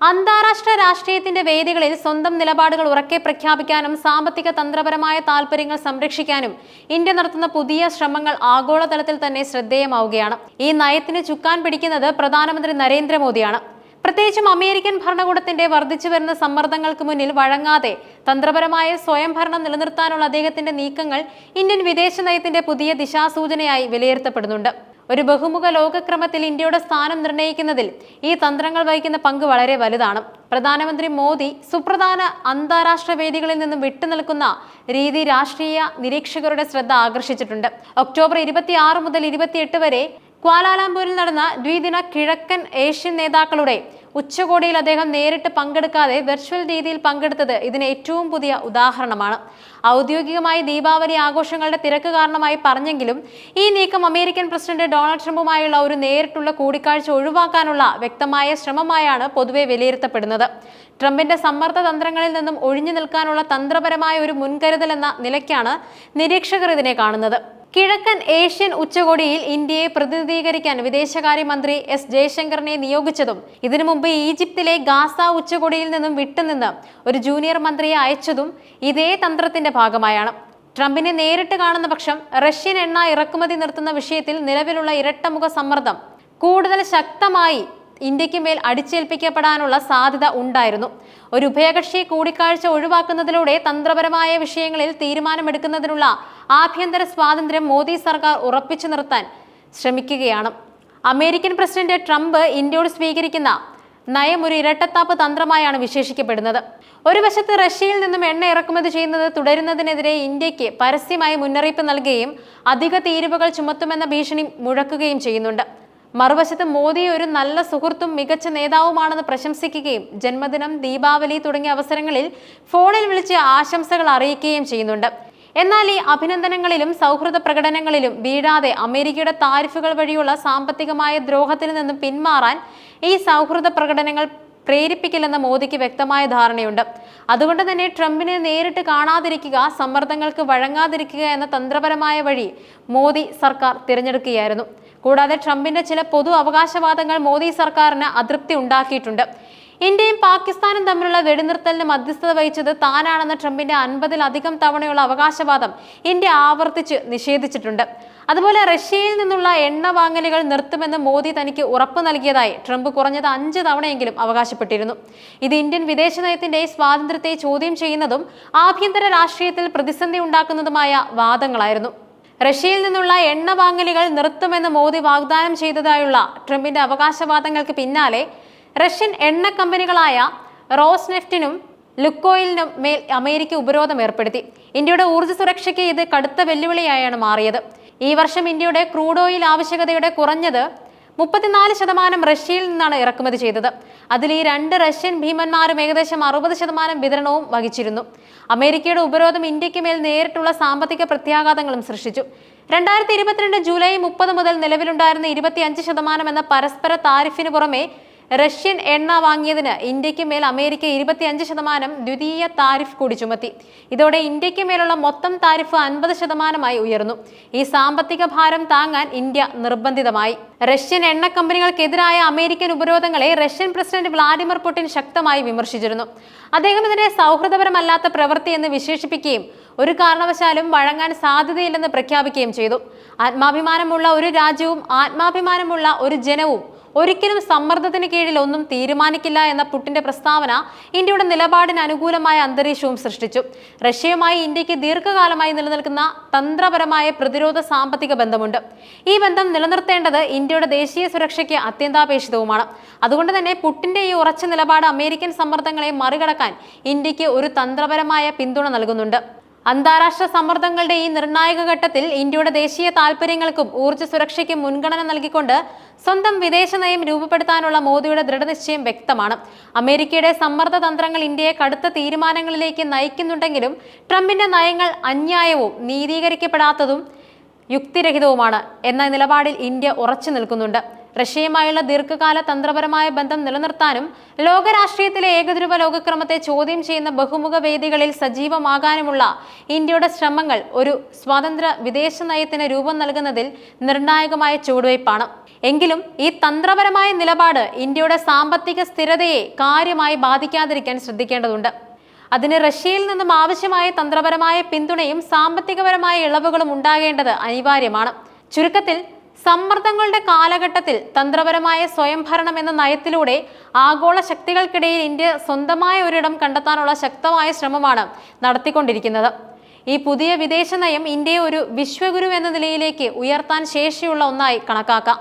അന്താരാഷ്ട്ര രാഷ്ട്രീയത്തിന്റെ വേദികളിൽ സ്വന്തം നിലപാടുകൾ ഉറക്കെ പ്രഖ്യാപിക്കാനും സാമ്പത്തിക തന്ത്രപരമായ താൽപര്യങ്ങൾ സംരക്ഷിക്കാനും ഇന്ത്യ നടത്തുന്ന പുതിയ ശ്രമങ്ങൾ ആഗോളതലത്തിൽ തന്നെ ശ്രദ്ധേയമാവുകയാണ്. ഈ നയത്തിന് ചുക്കാൻ പിടിക്കുന്നത് പ്രധാനമന്ത്രി നരേന്ദ്രമോദിയാണ്. പ്രത്യേകിച്ചും അമേരിക്കൻ ഭരണകൂടത്തിന്റെ വർദ്ധിച്ചു വരുന്ന സമ്മർദ്ദങ്ങൾക്ക് മുന്നിൽ വഴങ്ങാതെ തന്ത്രപരമായ സ്വയംഭരണം നിലനിർത്താനുള്ള അദ്ദേഹത്തിന്റെ നീക്കങ്ങൾ ഇന്ത്യൻ വിദേശ നയത്തിന്റെ പുതിയ ദിശാസൂചനയായി വിലയിരുത്തപ്പെടുന്നുണ്ട്. ഒരു ബഹുമുഖ ലോകക്രമത്തിൽ ഇന്ത്യയുടെ സ്ഥാനം നിർണയിക്കുന്നതിൽ ഈ തന്ത്രങ്ങൾ വഹിക്കുന്ന പങ്ക് വളരെ വലുതാണ്. പ്രധാനമന്ത്രി മോദി സുപ്രധാന അന്താരാഷ്ട്ര വേദികളിൽ നിന്നും വിട്ടുനിൽക്കുന്ന രീതി രാഷ്ട്രീയ നിരീക്ഷകരുടെ ശ്രദ്ധ ആകർഷിച്ചിട്ടുണ്ട്. ഒക്ടോബർ ഇരുപത്തിയാറ് മുതൽ ഇരുപത്തിയെട്ട് വരെ ക്വാലാലംപൂരിൽ നടന്ന ദ്വിദിന കിഴക്കൻ ഏഷ്യൻ നേതാക്കളുടെ ഉച്ചകോടിയിൽ അദ്ദേഹം നേരിട്ട് പങ്കെടുക്കാതെ വെർച്വൽ രീതിയിൽ പങ്കെടുത്തത് ഇതിന് ഏറ്റവും പുതിയ ഉദാഹരണമാണ്. ഔദ്യോഗികമായി ദീപാവലി ആഘോഷങ്ങളുടെ തിരക്ക് കാരണമായി പറഞ്ഞെങ്കിലും ഈ നീക്കം അമേരിക്കൻ പ്രസിഡന്റ് ഡൊണാൾഡ് ട്രംപുമായുള്ള ഒരു നേരിട്ടുള്ള കൂടിക്കാഴ്ച ഒഴിവാക്കാനുള്ള വ്യക്തമായ ശ്രമമായാണ് പൊതുവെ വിലയിരുത്തപ്പെടുന്നത്. ട്രംപിന്റെ സമ്മർദ്ദ തന്ത്രങ്ങളിൽ നിന്നും ഒഴിഞ്ഞു നിൽക്കാനുള്ള തന്ത്രപരമായ ഒരു മുൻകരുതൽ എന്ന നിലയ്ക്കാണ് നിരീക്ഷകർ ഇതിനെ കാണുന്നത്. കിഴക്കൻ ഏഷ്യൻ ഉച്ചകോടിയിൽ ഇന്ത്യയെ പ്രതിനിധീകരിക്കാൻ വിദേശകാര്യമന്ത്രി എസ് ജയശങ്കറിനെ നിയോഗിച്ചതും ഇതിനു മുമ്പ് ഈജിപ്തിലെ ഗാസ ഉച്ചകോടിയിൽ നിന്നും വിട്ടുനിന്ന് ഒരു ജൂനിയർ മന്ത്രിയെ അയച്ചതും ഇതേ തന്ത്രത്തിന്റെ ഭാഗമായാണ്. ട്രംപിനെ നേരിട്ട് കാണുന്ന പക്ഷം റഷ്യൻ എണ്ണ ഇറക്കുമതി നിർത്തുന്ന വിഷയത്തിൽ നിലവിലുള്ള ഇരട്ടമുഖ സമ്മർദ്ദം കൂടുതൽ ശക്തമായി ഇന്ത്യയ്ക്ക് മേൽ അടിച്ചേൽപ്പിക്കപ്പെടാനുള്ള സാധ്യത ഉണ്ടായിരുന്നു. ഒരു ഉഭയകക്ഷി കൂടിക്കാഴ്ച ഒഴിവാക്കുന്നതിലൂടെ തന്ത്രപരമായ വിഷയങ്ങളിൽ തീരുമാനമെടുക്കുന്നതിനുള്ള ആഭ്യന്തര സ്വാതന്ത്ര്യം മോദി സർക്കാർ ഉറപ്പിച്ചു നിർത്താൻ ശ്രമിക്കുകയാണ്. അമേരിക്കൻ പ്രസിഡന്റ് ട്രംപ് ഇന്ത്യയോട് സ്വീകരിക്കുന്ന നയം ഒരു ഇരട്ടത്താപ്പ് തന്ത്രമായാണ് വിശേഷിക്കപ്പെടുന്നത്. ഒരു വശത്ത് റഷ്യയിൽ നിന്നും എണ്ണ ഇറക്കുമതി ചെയ്യുന്നത് തുടരുന്നതിനെതിരെ ഇന്ത്യയ്ക്ക് പരസ്യമായി മുന്നറിയിപ്പ് നൽകുകയും അധിക തീരുവകൾ ചുമത്തുമെന്ന ഭീഷണി മുഴക്കുകയും ചെയ്യുന്നുണ്ട്. മറുവശത്ത് മോദി ഒരു നല്ല സുഹൃത്തും മികച്ച നേതാവുമാണെന്ന് പ്രശംസിക്കുകയും ജന്മദിനം ദീപാവലി തുടങ്ങിയ അവസരങ്ങളിൽ ഫോണിൽ വിളിച്ച് ആശംസകൾ അറിയിക്കുകയും ചെയ്യുന്നുണ്ട്. എന്നാൽ ഈ അഭിനന്ദനങ്ങളിലും സൗഹൃദ പ്രകടനങ്ങളിലും വീഴാതെ അമേരിക്കയുടെ താരിഫുകൾ വഴിയുള്ള സാമ്പത്തികമായ ദ്രോഹത്തിൽ നിന്നും പിന്മാറാൻ ഈ സൗഹൃദ പ്രകടനങ്ങൾ പ്രേരിപ്പിക്കില്ലെന്ന് മോദിക്ക് വ്യക്തമായ ധാരണയുണ്ട്. അതുകൊണ്ട് തന്നെ ട്രംപിനെ നേരിട്ട് കാണാതിരിക്കുക സമ്മർദ്ദങ്ങൾക്ക് വഴങ്ങാതിരിക്കുക എന്ന തന്ത്രപരമായ വഴി മോദി സർക്കാർ തിരഞ്ഞെടുക്കുകയായിരുന്നു. കൂടാതെ ട്രംപിന്റെ ചില പൊതു അവകാശവാദങ്ങൾ മോദി സർക്കാരിന് അതൃപ്തി ഉണ്ടാക്കിയിട്ടുണ്ട്. ഇന്ത്യയും പാകിസ്ഥാനും തമ്മിലുള്ള വെടിനിർത്തലിന് മധ്യസ്ഥത വഹിച്ചത് താനാണെന്ന ട്രംപിന്റെ അൻപതിലധികം തവണയുള്ള അവകാശവാദം ഇന്ത്യ ആവർത്തിച്ച് നിഷേധിച്ചിട്ടുണ്ട്. അതുപോലെ റഷ്യയിൽ നിന്നുള്ള എണ്ണ വാങ്ങലുകൾ നിർത്തുമെന്ന് മോദി തനിക്ക് ഉറപ്പ് നൽകിയതായി ട്രംപ് കുറഞ്ഞത് അഞ്ച് തവണയെങ്കിലും അവകാശപ്പെട്ടിരുന്നു. ഇത് ഇന്ത്യൻ വിദേശ നയത്തിന്റെ സ്വാതന്ത്ര്യത്തെ ചോദ്യം ചെയ്യുന്നതും ആഭ്യന്തര രാഷ്ട്രീയത്തിൽ പ്രതിസന്ധി ഉണ്ടാക്കുന്നതുമായ വാദങ്ങളായിരുന്നു. റഷ്യയിൽ നിന്നുള്ള എണ്ണ വാങ്ങലുകൾ നിർത്തുമെന്ന് മോദി വാഗ്ദാനം ചെയ്തതായുള്ള ട്രംപിന്റെ അവകാശവാദങ്ങൾക്ക് പിന്നാലെ റഷ്യൻ എണ്ണ കമ്പനികളായ റോസ് നെഫ്റ്റിനും ലുക്കോയിലിനും മേൽ അമേരിക്ക ഉപരോധം ഏർപ്പെടുത്തി. ഇന്ത്യയുടെ ഊർജ സുരക്ഷയ്ക്ക് ഇത് കടുത്ത വെല്ലുവിളിയായാണ് മാറിയത്. ഈ വർഷം ഇന്ത്യയുടെ ക്രൂഡ് ഓയിൽ ആവശ്യകതയുടെ കുറഞ്ഞത് മുപ്പത്തിനാല് ശതമാനം റഷ്യയിൽ നിന്നാണ് ഇറക്കുമതി ചെയ്തത്. അതിൽ ഈ രണ്ട് റഷ്യൻ ഭീമന്മാരും ഏകദേശം അറുപത് ശതമാനം വിതരണവും വഹിച്ചിരുന്നു. അമേരിക്കയുടെ ഉപരോധം ഇന്ത്യയ്ക്ക് മേൽ നേരിട്ടുള്ള സാമ്പത്തിക പ്രത്യാഘാതങ്ങളും സൃഷ്ടിച്ചു. രണ്ടായിരത്തി ഇരുപത്തിരണ്ട് ജൂലൈ മുപ്പത് മുതൽ നിലവിലുണ്ടായിരുന്ന ഇരുപത്തിയഞ്ച് ശതമാനം എന്ന പരസ്പര താരിഫിന് പുറമെ റഷ്യൻ എണ്ണ വാങ്ങിയതിന് ഇന്ത്യയ്ക്ക് മേൽ അമേരിക്ക ഇരുപത്തിയഞ്ച് ശതമാനം ദ്വിതീയ താരിഫ് കൂടി ചുമത്തി. ഇതോടെ ഇന്ത്യയ്ക്ക് മേലുള്ള മൊത്തം താരിഫ് അൻപത് ശതമാനമായി ഉയർന്നു. ഈ സാമ്പത്തിക ഭാരം താങ്ങാൻ ഇന്ത്യ നിർബന്ധിതമായി. റഷ്യൻ എണ്ണ കമ്പനികൾക്കെതിരായ അമേരിക്കൻ ഉപരോധങ്ങളെ റഷ്യൻ പ്രസിഡന്റ് വ്ളാഡിമിർ പുടിൻ ശക്തമായി വിമർശിച്ചിരുന്നു. അദ്ദേഹം ഇതിനെ സൗഹൃദപരമല്ലാത്ത പ്രവൃത്തി എന്ന് വിശേഷിപ്പിക്കുകയും ഒരു കാരണവശാലും വഴങ്ങാൻ സാധ്യതയില്ലെന്ന് പ്രഖ്യാപിക്കുകയും ചെയ്തു. ആത്മാഭിമാനമുള്ള ഒരു രാജ്യവും ആത്മാഭിമാനമുള്ള ഒരു ജനവും ഒരിക്കലും സമ്മർദ്ദത്തിന് കീഴിൽ ഒന്നും തീരുമാനിക്കില്ല എന്ന പുട്ടിന്റെ പ്രസ്താവന ഇന്ത്യയുടെ നിലപാടിന് അനുകൂലമായ അന്തരീക്ഷവും സൃഷ്ടിച്ചു. റഷ്യയുമായി ഇന്ത്യയ്ക്ക് ദീർഘകാലമായി നിലനിൽക്കുന്ന തന്ത്രപരമായ പ്രതിരോധ സാമ്പത്തിക ബന്ധമുണ്ട്. ഈ ബന്ധം നിലനിർത്തേണ്ടത് ഇന്ത്യയുടെ ദേശീയ സുരക്ഷയ്ക്ക് അത്യന്താപേക്ഷിതവുമാണ്. അതുകൊണ്ട് തന്നെ പുട്ടിന്റെ ഈ ഉറച്ച നിലപാട് അമേരിക്കൻ സമ്മർദ്ദങ്ങളെ മറികടക്കാൻ ഇന്ത്യയ്ക്ക് ഒരു തന്ത്രപരമായ പിന്തുണ നൽകുന്നുണ്ട്. അന്താരാഷ്ട്ര സമ്മർദ്ദങ്ങളുടെ ഈ നിർണായക ഘട്ടത്തിൽ ഇന്ത്യയുടെ ദേശീയ താൽപര്യങ്ങൾക്കും ഊർജ സുരക്ഷയ്ക്കും മുൻഗണന നൽകിക്കൊണ്ട് സ്വന്തം വിദേശ നയം രൂപപ്പെടുത്താനുള്ള മോദിയുടെ ദൃഢനിശ്ചയം വ്യക്തമാണ്. അമേരിക്കയുടെ സമ്മർദ്ദ തന്ത്രങ്ങൾ ഇന്ത്യയെ കടുത്ത തീരുമാനങ്ങളിലേക്ക് നയിക്കുന്നുണ്ടെങ്കിലും ട്രംപിന്റെ നയങ്ങൾ അന്യായവും നീതീകരിക്കപ്പെടാത്തതും യുക്തിരഹിതവുമാണ്. എന്ന നിലപാടിൽ ഇന്ത്യ ഉറച്ചു നിൽക്കുന്നുണ്ട്. റഷ്യയുമായുള്ള ദീർഘകാല തന്ത്രപരമായ ബന്ധം നിലനിർത്താനും ലോകരാഷ്ട്രീയത്തിലെ ഏകദ്രുവ ലോകക്രമത്തെ ചോദ്യം ചെയ്യുന്ന ബഹുമുഖ വേദികളിൽ സജീവമാകാനുമുള്ള ഇന്ത്യയുടെ ശ്രമങ്ങൾ ഒരു സ്വതന്ത്ര വിദേശ നയത്തിന് രൂപം നൽകുന്നതിൽ നിർണായകമായ ചുവടുവയ്പ്പാണ്. എങ്കിലും ഈ തന്ത്രപരമായ നിലപാട് ഇന്ത്യയുടെ സാമ്പത്തിക സ്ഥിരതയെ കാര്യമായി ബാധിക്കാതിരിക്കാൻ ശ്രദ്ധിക്കേണ്ടതുണ്ട്. അതിന് റഷ്യയിൽ നിന്നും ആവശ്യമായ തന്ത്രപരമായ പിന്തുണയും സാമ്പത്തികപരമായ ഇളവുകളും ഉണ്ടാകേണ്ടത് അനിവാര്യമാണ്. ചുരുക്കത്തിൽ സമ്മർദ്ദങ്ങളുടെ കാലഘട്ടത്തിൽ തന്ത്രപരമായ സ്വയംഭരണം എന്ന നയത്തിലൂടെ ആഗോള ശക്തികൾക്കിടയിൽ ഇന്ത്യ സ്വന്തമായ ഒരിടം കണ്ടെത്താനുള്ള ശക്തമായ ശ്രമമാണ് നടത്തിക്കൊണ്ടിരിക്കുന്നത്. ഈ പുതിയ വിദേശ നയം ഇന്ത്യയെ ഒരു വിശ്വഗുരു എന്ന നിലയിലേക്ക് ഉയർത്താൻ ശേഷിയുള്ള ഒന്നായി കണക്കാക്കാം.